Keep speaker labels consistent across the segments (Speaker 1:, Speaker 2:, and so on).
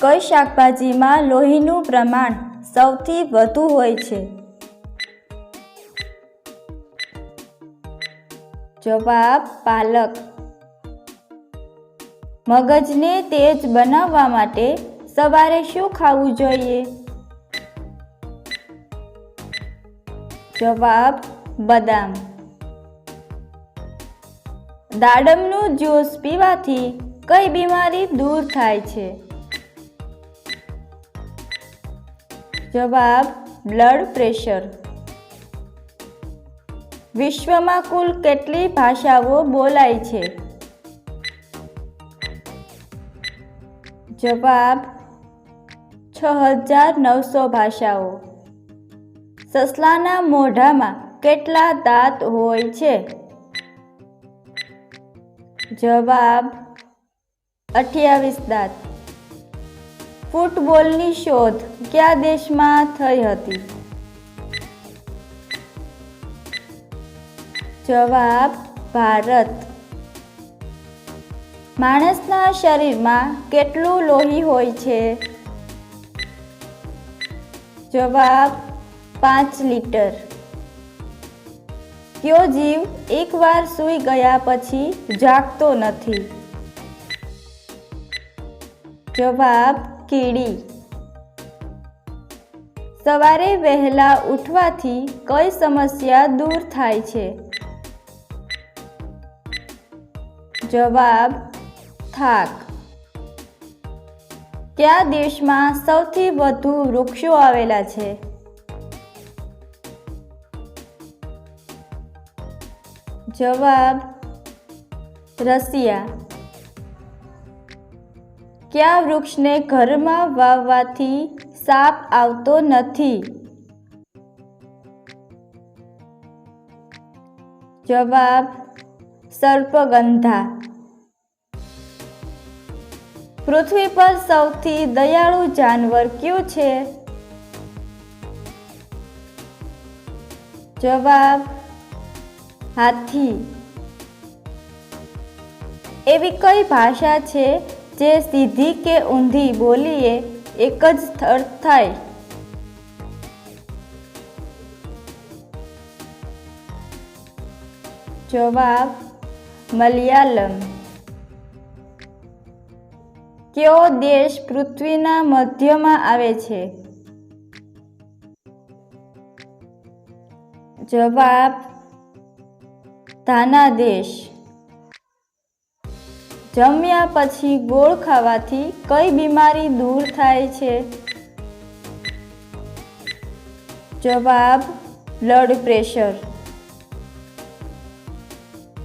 Speaker 1: કઈ શાકભાજીમાં લોહીનું પ્રમાણ સૌથી વધુ હોય છે? જવાબ, પાલક. મગજને તેજ બનાવવા માટે સવારે શું ખાવું જોઈએ? જવાબ, બદામ. દાડમનું જ્યુસ પીવાથી કઈ બીમારી દૂર થાય છે? જવાબ બ્લડ પ્રેશર વિશ્વમાં કુલ કેટલી ભાષાઓ બોલાય છે? જવાબ, છ હજાર નવસો ભાષાઓ. સસલાના મોઢામાં કેટલા દાંત હોય છે? જવાબ, અઠ્યાવીસ દાંત. ફૂટબોલની શોધ કયા દેશમાં થઈ હતી? જવાબ, ભારત. માણસના શરીરમાં કેટલું લોહી હોય છે? જવાબ, પાંચ લીટર. કયો જીવ એકવાર સૂઈ ગયા પછી જાગતો નથી? જવાબ કીડી. સવારે વહેલા ઉઠવાથી કઈ સમસ્યા દૂર થાય છે? જવાબ, થાક. કયા દેશમાં સૌથી વધુ વૃક્ષો આવેલા છે? જવાબ, રશિયા. કયા વૃક્ષને ઘરમાં વાવવાથી સાપ આવતો નથી? જવાબ, સર્પગંધા. પૃથ્વી પર સૌથી દયાળુ જાનવર કયું છે? જવાબ, હાથી. એવી કઈ ભાષા છે જે સીધી કે ઊંધી બોલીએ, એક જ અર્થ થાય. જવાબ, મલયાલમ. કયો દેશ પૃથ્વીના મધ્યમાં આવે છે? જવાબ, ધાના દેશ. જમ્યા પછી ગોળ ખાવાથી કઈ બીમારી દૂર થાય છે? જવાબ બ્લડ પ્રેશર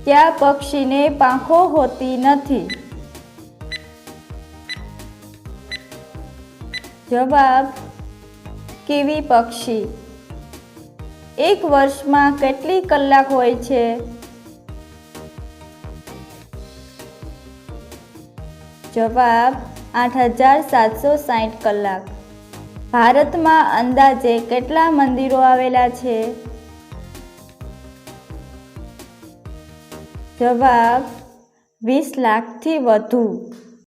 Speaker 1: કયા પક્ષીને પાંખો હોતી નથી? જવાબ, કેવી પક્ષી? એક વર્ષમાં કેટલી કલાક હોય છે? જવાબ આઠ હજાર સાતસો સાઠ કલાક. ભારતમાં અંદાજે કેટલા મંદિરો આવેલા છે? જવાબ વીસ લાખથી વધુ.